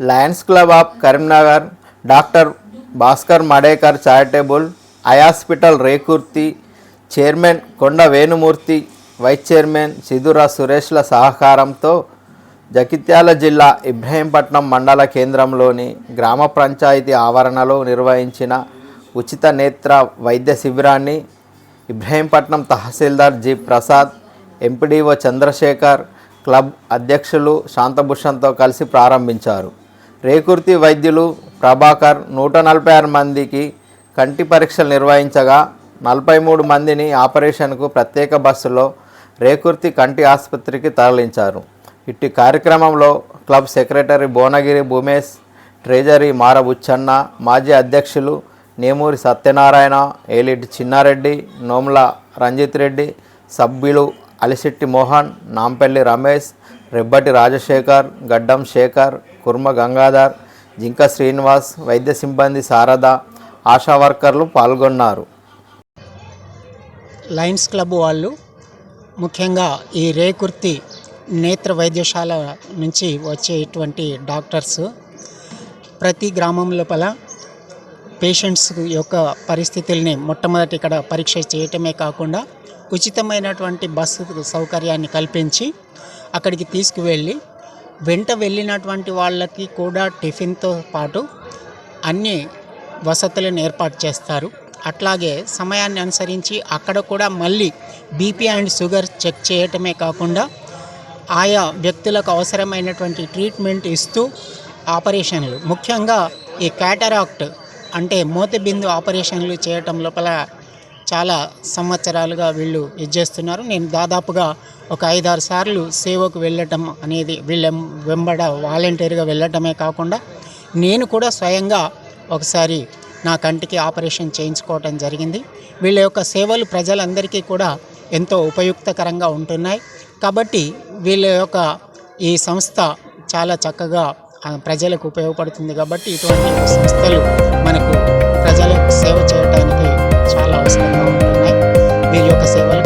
Lions club of Karimnagar doctor Bhaskar Madekar charitable eye hospital Rekurthi chairman Konda Venumurthy vice chairman సిధుర సురేష్ల సహకారంతో జగిత్యాల జిల్లా ఇబ్రహీంపట్నం మండల కేంద్రంలోని గ్రామ పంచాయతీ ఆవరణలో నిర్వహించిన ఉచిత నేత్ర వైద్య శిబిరాన్ని ఇబ్రహీంపట్నం తహసీల్దార్ G. Prasad MPDO Chandrashekar club అధ్యక్షులు శాంతభూషణ్తో కలిసి ప్రారంభించారు. రేకుర్తి వైద్యులు ప్రభాకర్ నూట నలభై ఆరు మందికి కంటి పరీక్షలు నిర్వహించగా నలభై మూడు మందిని ఆపరేషన్కు ప్రత్యేక బస్సులో రేకుర్తి కంటి ఆసుపత్రికి తరలించారు. ఇట్టి కార్యక్రమంలో club secretary Bhuvanagiri Bhumesh treasury Mara Buchanna మాజీ అధ్యక్షులు నేమూరి సత్యనారాయణ ఏలిటి చిన్నారెడ్డి నోముల రంజిత్ రెడ్డి సభ్యులు అలిశెట్టి మోహన్ నాంపల్లి రమేష్ రెబ్బటి రాజశేఖర్ గడ్డం శేఖర్ కుర్మ గంగాధర్ జింక శ్రీనివాస్ వైద్య సిబ్బంది శారద ఆశా వర్కర్లు పాల్గొన్నారు. లయన్స్ క్లబ్ వాళ్ళు ముఖ్యంగా ఈ రేకుర్తి నేత్ర వైద్యశాల నుంచి వచ్చేటువంటి డాక్టర్స్ ప్రతి గ్రామం లోపల పేషెంట్స్ యొక్క పరిస్థితుల్ని మొట్టమొదటి ఇక్కడ పరీక్ష చేయటమే కాకుండా ఉచితమైనటువంటి బస్సు సౌకర్యాన్ని కల్పించి అక్కడికి తీసుకువెళ్ళి వెంట వెళ్ళినటువంటి వాళ్ళకి కూడా టిఫిన్తో పాటు అన్ని వసతులను ఏర్పాటు చేస్తారు. అట్లాగే సమయాన్ని అనుసరించి అక్కడ కూడా మళ్ళీ బీపీ అండ్ షుగర్ చెక్ చేయటమే కాకుండా ఆయా వ్యక్తులకు అవసరమైనటువంటి ట్రీట్మెంట్ ఇస్తూ ఆపరేషన్లు. ముఖ్యంగా ఈ క్యాటరాక్ట్ అంటే మూతబిందు ఆపరేషన్లు చేయటం లోపల చాలా సంవత్సరాలుగా వీళ్ళు ఇది చేస్తున్నారు. నేను దాదాపుగా ఒక ఐదారు సార్లు సేవకు వెళ్ళటం అనేది వీళ్ళ వెంబడ వాలంటీర్గా వెళ్ళటమే కాకుండా నేను కూడా స్వయంగా ఒకసారి నా కంటికి ఆపరేషన్ చేయించుకోవటం జరిగింది. వీళ్ళ యొక్క సేవలు ప్రజలందరికీ కూడా ఎంతో ఉపయుక్తకరంగా ఉంటున్నాయి. కాబట్టి వీళ్ళ యొక్క ఈ సంస్థ చాలా చక్కగా ప్రజలకు ఉపయోగపడుతుంది కాబట్టి ఇటువంటి సంస్థలు మనకు ప్రజలకు సేవ చేయడానికి చాలా అవసరంగా ఉంటున్నాయి. వీరి యొక్క సేవలు